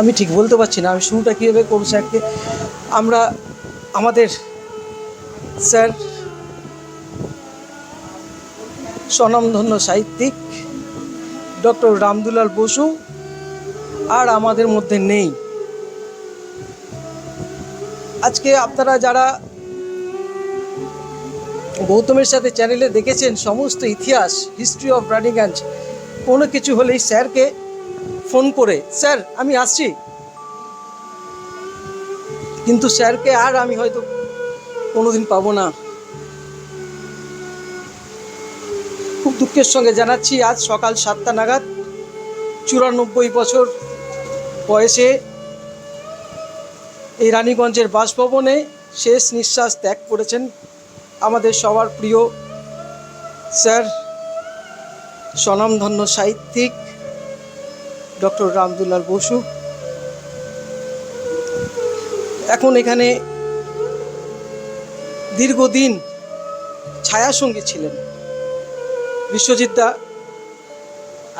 আমি ঠিক বলতে পারছি না, আমি শুরুটা কীভাবে করব স্যারকে? আমরা, আমাদের স্যার স্বনামধন্য সাহিত্যিক, ডক্টর রামদুলাল বসু, আর আমাদের মধ্যে নেই। আজকে আপনারা যারা গৌতমের সাথে চ্যানেলে দেখেছেন, সমস্ত ইতিহাস হিস্ট্রি অফ রানীগঞ্জ কোনো কিছু হলেই স্যারকে ফোন করে, স্যার, আমি আসছি। কিন্তু স্যারকে আর আমি হয়তো কোনোদিন পাবো না। খুব দুঃখের সঙ্গে জানাচ্ছি, আজ সকাল সাতটা নাগাদ, চুরানব্বই বছর বয়সে এই রানীগঞ্জের বাসভবনে শেষ নিঃশ্বাস ত্যাগ করেছেন আমাদের সবার প্রিয় স্যার স্বনামধন্য সাহিত্যিক ডক্টর রামদুলাল বসু। এখন এখানে দীর্ঘদিন ছায়াসঙ্গী ছিলেন। বিশ্বজিৎ দা,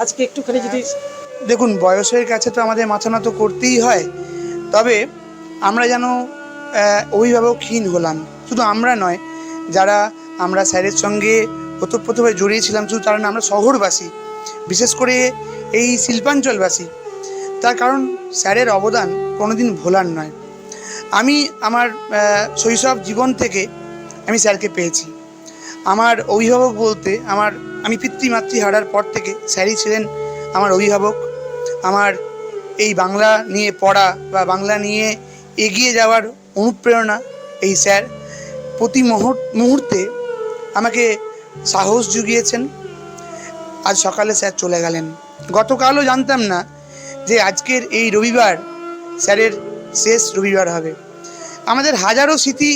আজকে একটুখানি যদি দেখুন, বয়সের কাছে তো আমাদের মাথা নত করতেই হয়। তবে আমরা যেন অভিভাবকহীন হলাম। শুধু আমরা নয়, যারা আমরা স্যারের সঙ্গে ওতপ্রোতভাবে জড়িয়েছিলাম শুধু তারা না, আমরা শহরবাসী। বিশেষ করে এই শিল্পাঞ্চলবাসী। তার কারণ স্যারের অবদান কোনোদিন ভোলার নয়। আমি আমার শৈশব জীবন থেকে আমি স্যারকে পেয়েছি। আমার অভিভাবক বলতে আমার, আমি পিতৃমাতৃ হারার পর থেকে স্যারই ছিলেন আমার অভিভাবক। আমার এই বাংলা নিয়ে পড়া বা বাংলা নিয়ে এগিয়ে যাওয়ার অনুপ্রেরণা এই স্যার। প্রতি মুহূর- মুহূর্তে আমাকে সাহস জুগিয়েছেন। আজ সকালে স্যার চলে গেলেন। গতকালও জানতাম না যে আজকের এই রবিবার স্যারের শেষ রবিবার হবে। আমাদের হাজারো স্মৃতি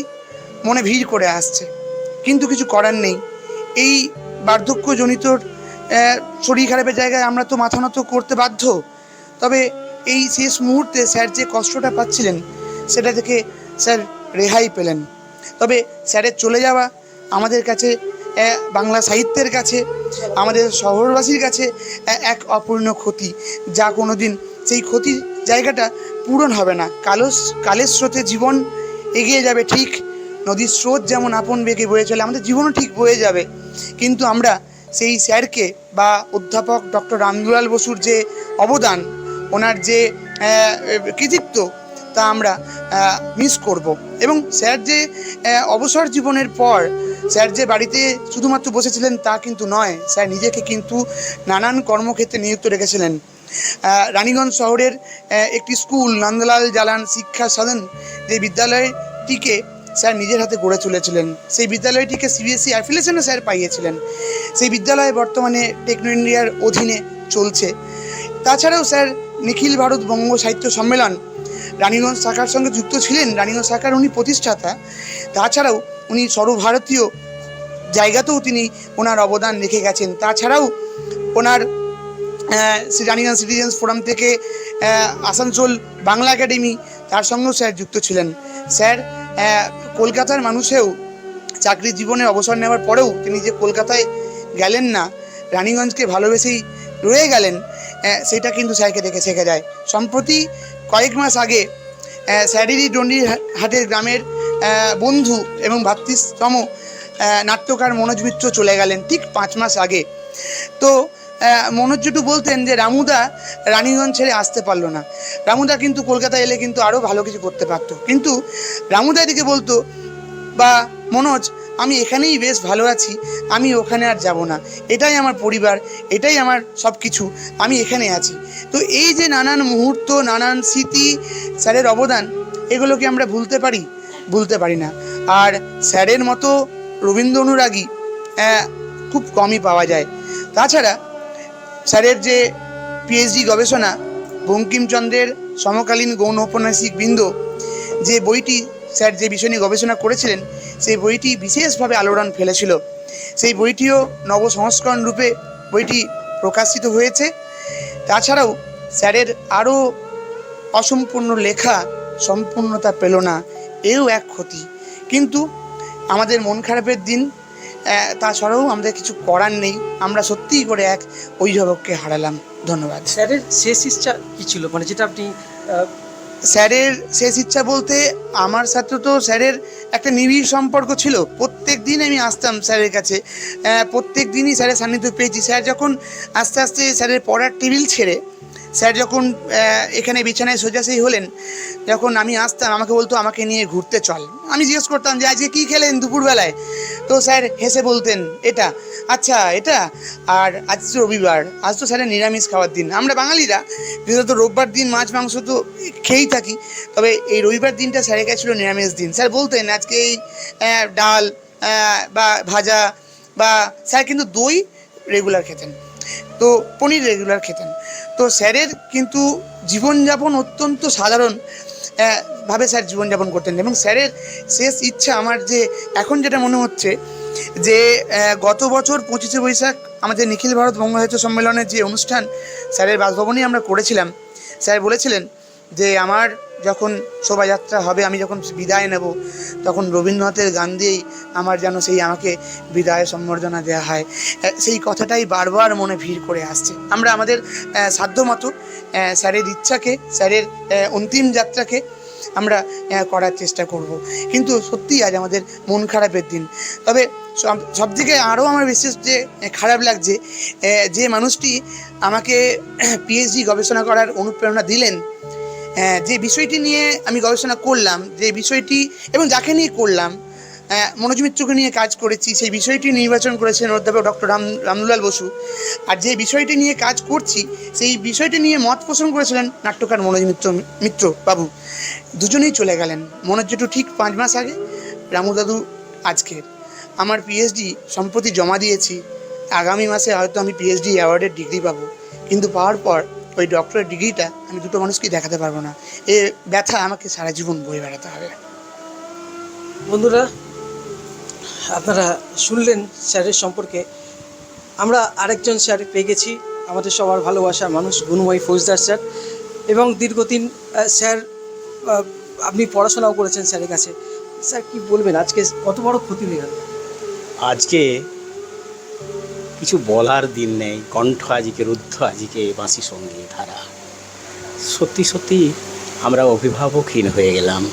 মনে ভিড় করে আসছে, কিন্তু কিছু করার নেই। এই বার্ধক্যজনিত শরীর খারাপের জায়গায় আমরা তো মাথা নত করতে বাধ্য। তবে এই শেষ মুহূর্তে স্যার যে কষ্টটা পাচ্ছিলেন, সেটা থেকে স্যার রেহাই পেলেন। তবে স্যারের চলে যাওয়া আমাদের কাছে বাংলা সাহিত্যের কাছে, আমাদের শহরবাসীর কাছে এক অপূর্ণ ক্ষতি, যা কোনো দিন সেই ক্ষতির জায়গাটা পূরণ হবে না। কালো, কালের স্রোতে জীবন এগিয়ে যাবে ঠিক, নদীর স্রোত যেমন আপন বেগে বয়ে চলে, আমাদের জীবনও ঠিক বয়ে যাবে। কিন্তু আমরা সেই স্যারকে বা অধ্যাপক ডক্টর রামদুলাল বসুর যে অবদান, ওনার যে কৃতিত্ব তা আমরা মিস করব। এবং স্যার যে অবসর জীবনের পর স্যার যে বাড়িতে শুধুমাত্র বসেছিলেন তা কিন্তু নয়, স্যার নিজেকে কিন্তু নানান কর্মক্ষেত্রে নিযুক্ত রেখেছিলেন। রানীগঞ্জ শহরের একটি স্কুল, নন্দলাল জালান শিক্ষা সদন, যে বিদ্যালয়টিকে স্যার নিজের হাতে গড়ে তুলেছিলেন। সেই বিদ্যালয়টিকে সিবিএসসি অ্যাফিলিয়েশনে স্যার পাইয়েছিলেন। সেই বিদ্যালয় বর্তমানে টেকনো ইন্ডিয়ার অধীনে চলছে। তাছাড়াও স্যার নিখিল ভারত বঙ্গ সাহিত্য সম্মেলন রানীগঞ্জ শাখার সঙ্গে যুক্ত ছিলেন রানীগঞ্জ শাখার উনি প্রতিষ্ঠাতা। তাছাড়াও উনি সর্বভারতীয় জায়গাতেও তিনি ওনার অবদান রেখে গেছেন। তাছাড়াও ওনার রানীগঞ্জ সিটিজেন্স ফোরাম থেকে আসানসোল বাংলা একাডেমি তার সঙ্গেও স্যার যুক্ত ছিলেন। স্যার কলকাতার মানুষেও চাকরি জীবনে অবসর নেওয়ার পরেও তিনি যে কলকাতায় গেলেন না, রানীগঞ্জকে ভালোবেসেই রয়ে গেলেন সেটা কিন্তু স্যারকে দেখে শেখা যায়। সম্প্রতি কয়েক মাস আগে আহ, স্যারেরই ডন্ডির হাটের গ্রামের বন্ধু এবং ভাতৃস্তম নাট্যকার মনোজ মিত্র চলে গেলেন ঠিক পাঁচ মাস আগে। তো মনোজ জুটু বলতেন যে রামুদা রানীগঞ্জ ছেড়ে আসতে পারল না। রামুদা কিন্তু কলকাতা এলে কিন্তু আরও ভালো কিছু করতে পারতো। কিন্তু রামুদা এদিকে বলতো বা মনোজ আমি এখানেই বেশ ভালো আছি, আমি ওখানে আর যাব না। এটাই আমার পরিবার, এটাই আমার সব কিছু আমি এখানে আছি। তো এই যে নানান মুহূর্ত, নানান স্মৃতি, স্যারের অবদান, এগুলোকে আমরা ভুলতে পারি? ভুলতে পারি না। আর স্যারের মতো রবীন্দ্র অনুরাগী খুব কমই পাওয়া যায়। তাছাড়া স্যারের যে পিএইচডি গবেষণা, বঙ্কিমচন্দ্রের সমকালীন গৌণ ঔপন্যাসিক বৃন্দ, যে বইটি স্যার যে বিষয় নিয়ে গবেষণা করেছিলেন, সেই বইটি বিশেষভাবে আলোড়ন ফেলেছিল। সেই বইটিও নবসংস্করণ রূপে বইটি প্রকাশিত হয়েছে। তাছাড়াও স্যারের আরও অসম্পূর্ণ লেখা সম্পূর্ণতা পেল না, এও এক ক্ষতি। কিন্তু আমাদের মন খারাপের দিন তাছাড়াও আমাদের কিছু করার নেই। আমরা সত্যিই করে এক অভিভাবককে হারালাম। ধন্যবাদ। স্যারের শেষ ইচ্ছা কী ছিল? মানে যেটা আপনি স্যারের শেষ ইচ্ছা বলতে আমার সাথে তো স্যারের একটা নিবিড় সম্পর্ক ছিল। প্রত্যেক দিন আমি আসতাম স্যারের কাছে। প্রত্যেক দিনই স্যারের সান্নিধ্য পেয়েছি। স্যার যখন আস্তে আস্তে স্যারের পড়ার টেবিল ছেড়ে স্যার যখন এখানে বিছানায় সোজাসেই হলেন যখন আমি আসতাম, আমাকে বলতো, আমাকে নিয়ে ঘুরতে চল। আমি জিজ্ঞেস করতাম, যে আজকে কী খেলেন দুপুরবেলায়? তো স্যার হেসে বলতেন, এটা। আচ্ছা এটা। আর আজ তো রবিবার, আজ তো স্যারের নিরামিষ খাওয়ার দিন। আমরা বাঙালিরা, বিশেষত রোববার দিন মাছ, মাংস তো খেয়েই থাকি, তবে এই রবিবার দিনটা স্যারের কাছে ছিল নিরামিষ দিন। স্যার বলতেন, আজকে এই ডাল বা ভাজা, বা স্যার কিন্তু দই রেগুলার খেতেন, তো পনির রেগুলার খেতেন। তো স্যারের কিন্তু জীবনযাপন অত্যন্ত সাধারণ ভাবে স্যার জীবনযাপন করতেন। এবং স্যারের শেষ ইচ্ছা আমার যে, এখন যেটা মনে হচ্ছে যে গত বছর পঁচিশে বৈশাখ আমাদের নিখিল ভারত বঙ্গসাহিত্য সম্মেলনের যে অনুষ্ঠান স্যারের বাসভবনেই আমরা করেছিলাম, স্যার বলেছিলেন যে, আমার যখন শোভাযাত্রা হবে, আমি যখন বিদায় নেব, তখন রবীন্দ্রনাথের গান দিয়েই আমার যেন সেই আমাকে বিদায় সম্বর্ধনা দেওয়া হয়। সেই কথাটাই বারবার মনে ভিড় করে আসছে। আমরা আমাদের সাধ্যমতো স্যারের ইচ্ছাকে, স্যারের অন্তিম যাত্রাকে আমরা করার চেষ্টা করব। কিন্তু সত্যিই আজ আমাদের মন খারাপের দিন। তবে সব- সবথেকে আরও আমার বিশেষ যে খারাপ লাগছে যে মানুষটি আমাকে পিএইচডি গবেষণা করার অনুপ্রেরণা দিলেন যে বিষয়টি নিয়ে আমি গবেষণা করলাম যে বিষয়টি এবং যাকে নিয়ে করলাম আহ, মনোজ মিত্রকে নিয়ে কাজ করেছি সেই বিষয়টি নির্বাচন করেছেন অধ্যাপক ডক্টর রাম রামদুলাল বসু। আর যে বিষয়টি নিয়ে কাজ করছি সেই বিষয়টি নিয়ে মত পোষণ করেছিলেন নাট্যকার মনোজ মিত্র মিত্র বাবু। দুজনেই চলে গেলেন। মনোজ জেঠু ঠিক পাঁচ মাস আগে রামু দাদু আজকের আমার পিএইচডি সম্প্রতি জমা দিয়েছি। আগামী মাসে হয়তো আমি পিএইচডি অ্যাওয়ার্ডের ডিগ্রি পাবো। কিন্তু পাওয়ার পর ওই ডক্টরের ডিগ্রিটা আমি দুটো মানুষকে দেখাতে পারব না। এ ব্যথা আমাকে সারা জীবন বয়ে বেড়াতে হবে। বন্ধুরা আপনারা শুনলেন স্যারের সম্পর্কে। আমরা আরেকজন স্যার পেয়ে গেছি আমাদের সবার ভালোবাসা মানুষ গুণময়ী ফৌজদার স্যার। এবং দীর্ঘদিন স্যার আপনি পড়াশোনাও করেছেন স্যারের কাছে। স্যার কি বলবেন? আজকে কত বড় ক্ষতি হয়ে গেল? আজকে কিছু বলার দিন নেই, কণ্ঠ আজকে, রুদ্ধ আজকে, বাঁশি সংগীত ধারা। সত্যি সত্যি আমরা অভিভাবকহীন হয়ে গেলাম।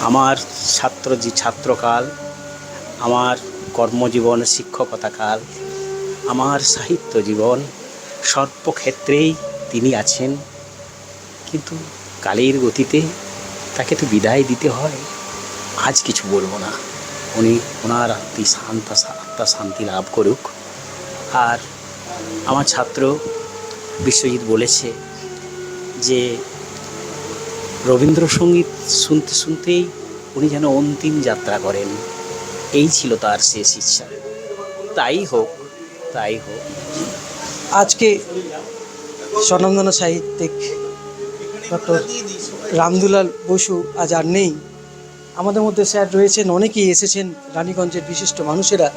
আমার ছাত্র যে ছাত্রকাল, আমার কর্মজীবন, শিক্ষকতাকাল, আমার সাহিত্য জীবন, সর্বক্ষেত্রেই তিনি আছেন। কিন্তু কালের গতিতে তাকে তো বিদায় দিতে হয়, আজ কিছু বলব না। উনি ওনার আত্মি শান্ত আত্মা শান্তি লাভ করুক। আর আমার ছাত্র বিশ্বজিৎ বলেছে যে রবীন্দ্রসঙ্গীত শুনতে শুনতেই উনি যেন অন্তিম যাত্রা করেন। এই ছিল তার শেষ ইচ্ছা। তাই হোক তাই হোক। আজকে স্বনামধন্য সাহিত্যিক ডক্টর রামদুলাল বসু আজ আর নেই। আমাদের মধ্যে স্যার রয়েছেন, অনেকেই এসেছেন রানীগঞ্জের বিশিষ্ট মানুষেরা।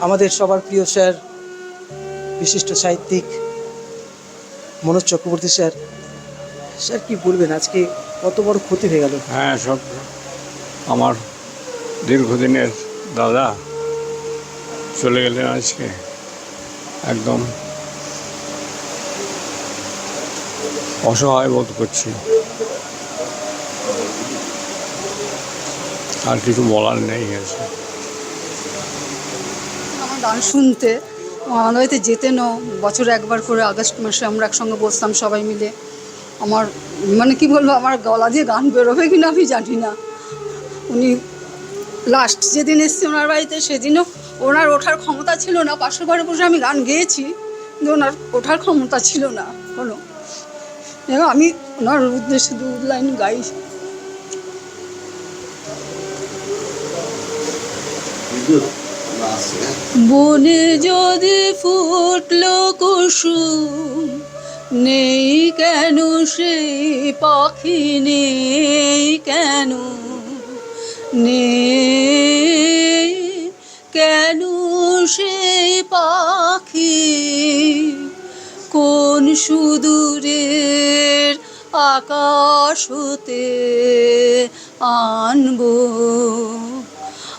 আমাদের সবার প্রিয় স্যার বিশিষ্ট সাহিত্যিক মনোজ চক্রবর্তী স্যার স্যার কি বলবেন? আজকে কত বড় ক্ষতি হয়ে গেল? হ্যাঁ সব আমার দীর্ঘদিনের দাদা চলে গেলেন আজকে একদম অসহায় বোধ করছি। আর কিছু বলার নেই আছে আমার গান শুনতে আমাদের বাড়িতে যেতেনও বছরে একবার করে আগস্ট মাসে আমরা একসঙ্গে বসতাম সবাই মিলে। আমার মানে কি বলব, আমার গলা দিয়ে গান বেরোবে কিনা আমি জানি না। উনি লাস্ট যেদিন এসছে ওনার বাড়িতে, সেদিনও ওনার ওঠার ক্ষমতা ছিল না। পাশের ঘরে বসে আমি গান গেয়েছি, কিন্তু ওনার ওঠার ক্ষমতা ছিল না কোনো। আমি ওনার উদ্দেশ্যে দু লাইন গাই। বনে যদি ফুটলো কুসুম, নেই কেন সেই পাখি, নেই কেন নেই কেন সেই পাখি? কোন সুদূরের আকাশ হতে আনব?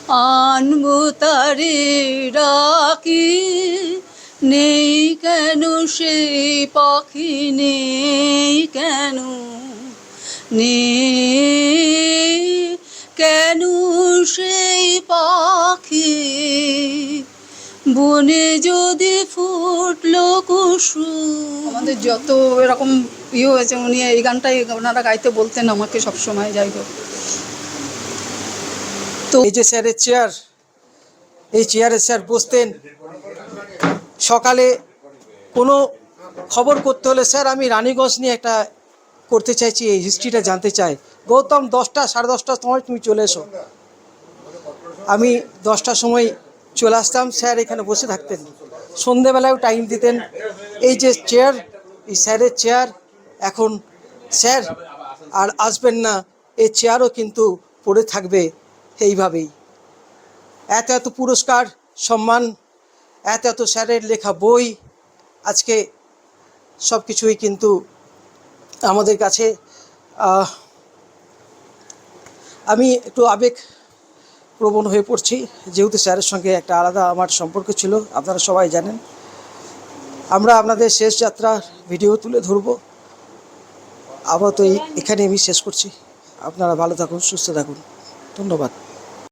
আনব ডাকি। নেই কেন সেই পাখি, নেই কেন? নেই কেন সেই পাখি? বনে যদি ফুটলো কুসুম আমাদের যত এরকম ইয়ে হয়েছে, উনি এই গানটাই ওনারা গাইতে বলতেন আমাকে সবসময়, যাই হোক। তো এই যে স্যারের চেয়ার এই চেয়ারে স্যার বসতেন। সকালে কোনো খবর করতে হলে স্যার আমি রানীগঞ্জ নিয়ে একটা করতে চাইছি, এই হিস্ট্রিটা জানতে চাই। গৌতম, দশটা, সাড়ে দশটার সময় তুমি চলে এসো। আমি দশটার সময় চলে আসতাম, স্যার এখানে বসে থাকতেন। সন্ধেবেলায়ও টাইম দিতেন। এই যে চেয়ার এই স্যারের চেয়ার এখন স্যার আর আসবেন না। এই চেয়ারও কিন্তু পড়ে থাকবে। এইভাবেই। এত এত পুরস্কার, সম্মান, এত এত স্যারের লেখা বই, আজকে সব কিছুই কিন্তু আমাদের কাছে আমি একটু আবেগ প্রবণ হয়ে পড়ছি, যেহেতু স্যারের সঙ্গে একটা আলাদা আমার সম্পর্ক ছিল, আপনারা সবাই জানেন। আমরা আপনাদের শেষ যাত্রার ভিডিও তুলে ধরবো। আপাতত এই- এখানে আমি শেষ করছি। আপনারা ভালো থাকুন, সুস্থ থাকুন। ধন্যবাদ।